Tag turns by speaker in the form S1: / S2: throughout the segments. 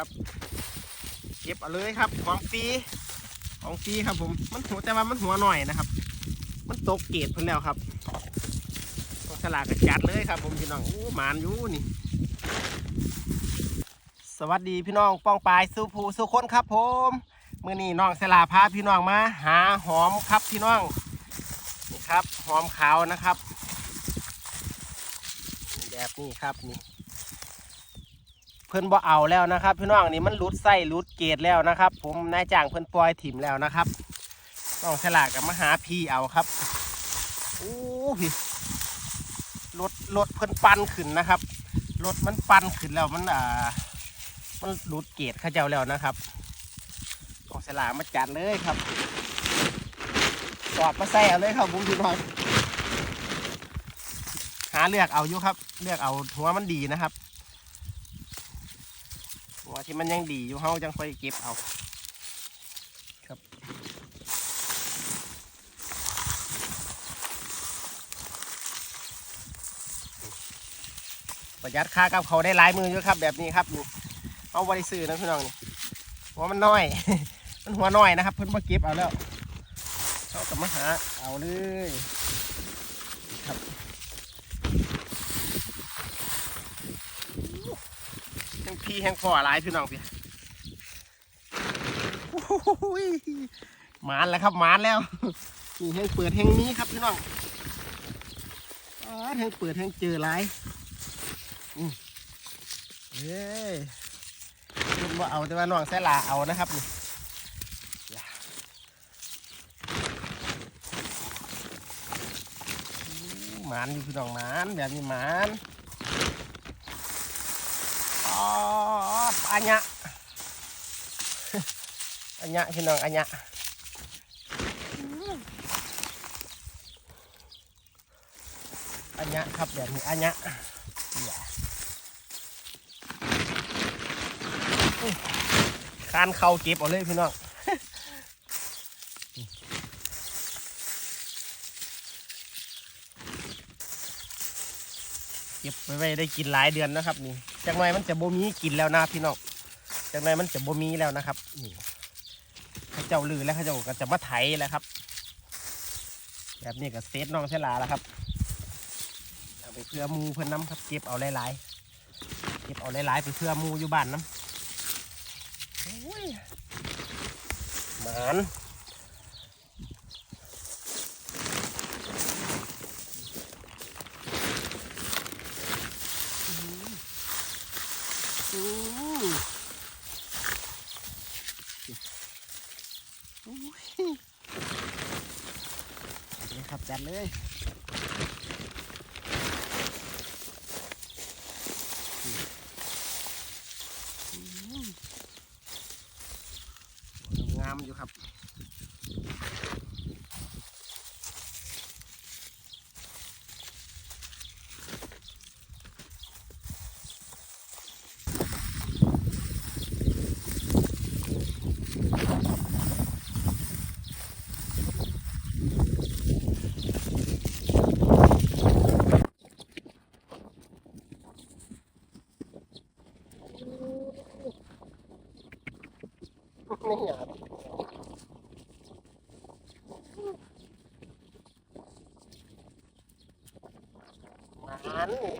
S1: ครับ เก็บเอาเลยครับของฟรีของฟรีครับผมมันหัวแต่ว่ามันหัวหน่อยนะครับ มันตกเกตเพิ่นแล้วครับต้องฉลากกระจัดเลยครับ ผมพี่น้องอู้หมานอยู่นี่ สวัสดีพี่น้องป้องปลายสุภูสุคนครับ ผมเมื่อนี้น้องสลาพาพี่น้องมา หาหอมครับพี่น้องนี่ครับหอมขาวนะครับแบบนี้ครับนี่ เพิ่นบ่เอาแล้วนะครับ พี่น้องนี่มันรุดไส้รุดเกตแล้วนะครับ ผมนายจ้างเพิ่นปล่อยถิ่มแล้วนะครับน้องสลากับมหาพีเอาครับโอ้พี่รถรถเพิ่นปั่นขึ้นนะครับรถมันปั่นขึ้นแล้วมันอ่า มันรุดเกตข้าเจ้าแล้วนะครับน้องสลามาจัดเลยครับสอบมาใส่เอาเลยครับผมพี่น้องหาเลือกเอาอยู่ครับ เลือกเอาหัวมันดีนะครับ หัวที่มันยังดีอยู่เฮาจังค่อยเก็บเอาครับประหยัดค่ากับเขาวได้หลายมืออยู่ครับ แบบนี้ครับนี่เอาบริสื่อนะพี่น้องนี่หัวมันน้อย มันหัวน้อยนะครับ เพิ่นมาเก็บเอาแล้วเขากับมาหาเอาเลยครับ แห้งพี่แห้งฟอหลายพี่น้องพี่อ้โหมานแล้วครับหมานแล้วนี่แห้งเปิดแห้งนี้ครับพี่น้องอแห้งเปิดแห้งเจอหลายเฮ้ยคุณว่าเอาแต่ว่าน้องแสลาเอานะครับนี่หมานอยู่พี่น้องหมานแบบนี้หมานอ๋อ อันยะอันยะพี่น้องอันยะอันยะครับแบบนี้อันยะคานเข่าเก็บเอาเลยพี่น้องเก็บไว้ไว้ได้กินหลายเดือนนะครับนี่จากหน่อยมันจะบ่มีกินแล้วนะพี่น้อง จากน่อยมันจะบ่มีแล้วนะครับนี่เขาเจ้าลือแล้วเขาเจ้าก็จะมาไถแล้วครับ แบบนี้ก็เซตน้องเสลาแล้วครับเอาไปเพื่อมูเพื่อนน้ำครับเก็บเอาหลายๆเก็บเอาหลายๆไปเพื่อมูอยู่บ้านน้ำหมานอือโอ้ยนี่ ครับจัดเลยงามอยู่ครับ ไม่อยากหมานห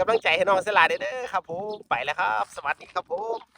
S1: กำลังใจให้น้องสลาเด้อครับผมไปแล้วครับ สวัสดีครับผม